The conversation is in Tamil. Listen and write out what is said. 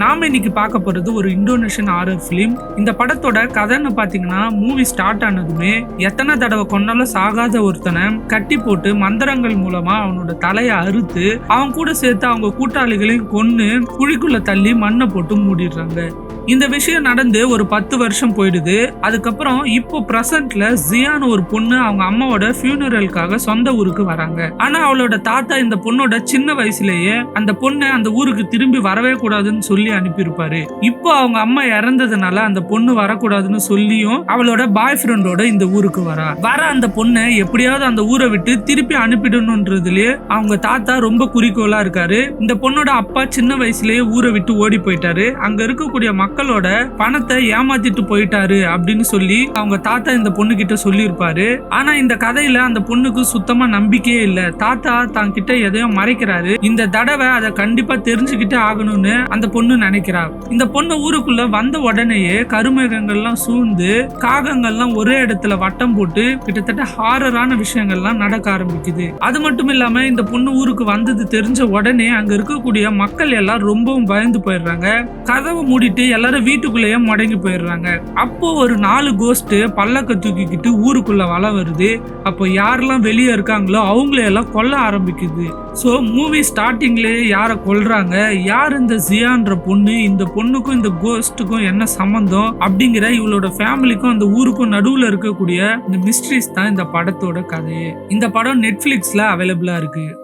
நாம இன்னைக்கு பார்க்க போறது ஒரு இந்தோனேஷியன் ஹாரர் ஃபிலிம் இந்த படத்தோட கதைன்னு பாத்தீங்கன்னா மூவி ஸ்டார்ட் ஆனதுமே எத்தனை தடவை கொண்டாலும் சாகாத ஒருத்தனை கட்டி போட்டு மந்திரங்கள் மூலமா அவனோட தலையை அறுத்து அவன் கூட சேர்த்து அவங்க கூட்டாளிகளையும் கொன்னு குழிக்குள்ள தள்ளி மண்ணை போட்டு மூடிடுறாங்க. இந்த விஷயம் நடந்து ஒரு பத்து வருஷம் போயிடுது. அதுக்கப்புறம் இப்போ பிரசன்ட்ல ஜியான்னு ஒரு பொண்ணு அவங்க அம்மாவோட ஃபியூனரலுக்காக சொந்த ஊருக்கு வராங்க. ஆனா அவளோட தாத்தா இந்த பொண்ணோட சின்ன வயசுலயே அந்த பொண்ணை அந்த ஊருக்கு திரும்பி வரவே கூடாதுன்னு சொல்லி அனுப்பியிருப்பாரு. இப்போ அவங்க அம்மா இறந்ததுனால அந்த பொண்ணு வரக்கூடாதுன்னு சொல்லியும் அவளோட பாய் ஃப்ரெண்டோட இந்த ஊருக்கு வரா. வர அந்த பொண்ணை எப்படியாவது அந்த ஊரை விட்டு திருப்பி அனுப்பிடணும்ன்றதுலயே அவங்க தாத்தா ரொம்ப குறிக்கோளா இருக்காரு. இந்த பொண்ணோட அப்பா சின்ன வயசுலயே ஊரை விட்டு ஓடி போயிட்டாரு. அங்க இருக்கக்கூடிய மக்கள் மக்களோட பணத்தை ஏமாத்திட்டு போயிட்டாரு அப்படின்னு சொல்லி அவங்க தாத்தா இந்த பொண்ணு கிட்ட சொல்லியிருப்பாரு. ஆனா இந்த கதையில அந்த பொண்ணுக்கு சுத்தமா நம்பிக்கையே இல்ல. தாத்தா தான் கிட்ட எதையோ மறைக்கிறாரு. இந்த தடவை அதை கண்டிப்பா தெரிஞ்சுக்கிட்டே ஆகணும்னு அந்த பொண்ணு நினைக்கிறா. இந்த பொண்ணு ஊருக்குள்ள வந்த உடனேயே கருமேகங்கள்லாம் சூழ்ந்து காகங்கள்லாம் ஒரே இடத்துல வட்டம் போட்டு கிட்டத்தட்ட ஹாரரான விஷயங்கள்லாம் நடக்க ஆரம்பிக்குது. அது மட்டும் இல்லாம இந்த பொண்ணு ஊருக்கு வந்தது தெரிஞ்ச உடனே அங்க இருக்கக்கூடிய மக்கள் எல்லாம் ரொம்பவும் பயந்து போயிடுறாங்க. கதவை மூடிட்டு எல்லாரும் வீட்டுக்குள்ளேயே முடங்கி போயிடுறாங்க. அப்போ ஒரு நாலு கோஸ்ட்டு பல்லக்க தூக்கிக்கிட்டு ஊருக்குள்ள வள வருது. அப்போ யாரெல்லாம் வெளியே இருக்காங்களோ அவங்களையெல்லாம் கொல்ல ஆரம்பிக்குது. ஸோ மூவி ஸ்டார்டிங்லேயே யாரை கொல்றாங்க? யார் இந்த ஜியான்ற பொண்ணு? இந்த பொண்ணுக்கும் இந்த கோஸ்ட்டுக்கும் என்ன சம்மந்தம் அப்படிங்கிற இவளோட ஃபேமிலிக்கும் அந்த ஊருக்கும் நடுவில் இருக்கக்கூடிய இந்த மிஸ்ட்ரிஸ் தான் இந்த படத்தோட கதையே. இந்த படம் நெட்ஃப்ளிக்ஸில் அவைலபிளாக இருக்குது